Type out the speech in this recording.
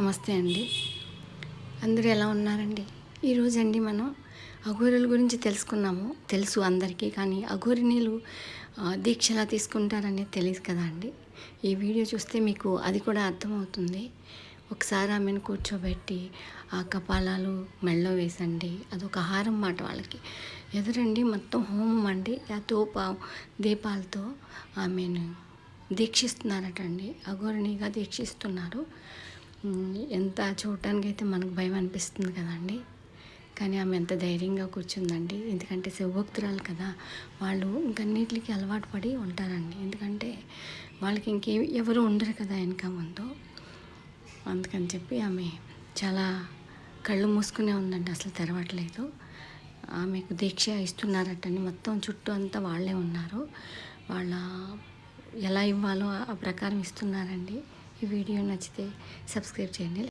నమస్తే అండి. అందరూ ఎలా ఉన్నారండి? ఈరోజు అండి మనం అఘోరుల గురించి తెలుసుకున్నాము. తెలుసు అందరికీ కానీ అఘోరినీలు దీక్ష ఎలా తీసుకుంటారనేది తెలియదు కదా అండి? ఈ వీడియో చూస్తే మీకు అది కూడా అర్థమవుతుంది. ఒకసారి ఆమెను కూర్చోబెట్టి ఆ కపాలాలు మెళ్ళో వేసండి. అదొక ఆహారం మాట వాళ్ళకి. ఎదురండి మొత్తం హోమం అండి. ఆ తోప దీపాలతో ఆమెను దీక్షిస్తున్నారటండి. అఘోరిణిగా దీక్షిస్తున్నారు. ఎంత చూడటానికి అయితే మనకు భయం అనిపిస్తుంది కదండి. కానీ ఆమె ఎంత ధైర్యంగా కూర్చుందండి. ఎందుకంటే శివభక్తురాలు కదా. వాళ్ళు ఇంకన్నిటికి అలవాటు పడి ఉంటారండి. ఎందుకంటే వాళ్ళకి ఇంకే ఎవరు ఉండరు కదా వెనక ముందు. అందుకని చెప్పి ఆమె చాలా కళ్ళు మూసుకునే ఉందండి. అసలు తెరవట్లేదు. ఆమెకు దీక్ష ఇస్తున్నారటండి. మొత్తం చుట్టూ అంతా వాళ్ళే ఉన్నారు. వాళ్ళ ఎలా ఇవ్వాలో ఆ ప్రకారం ఇస్తున్నారండి. ఈ వీడియో నచ్చితే సబ్స్క్రైబ్ చేయండి.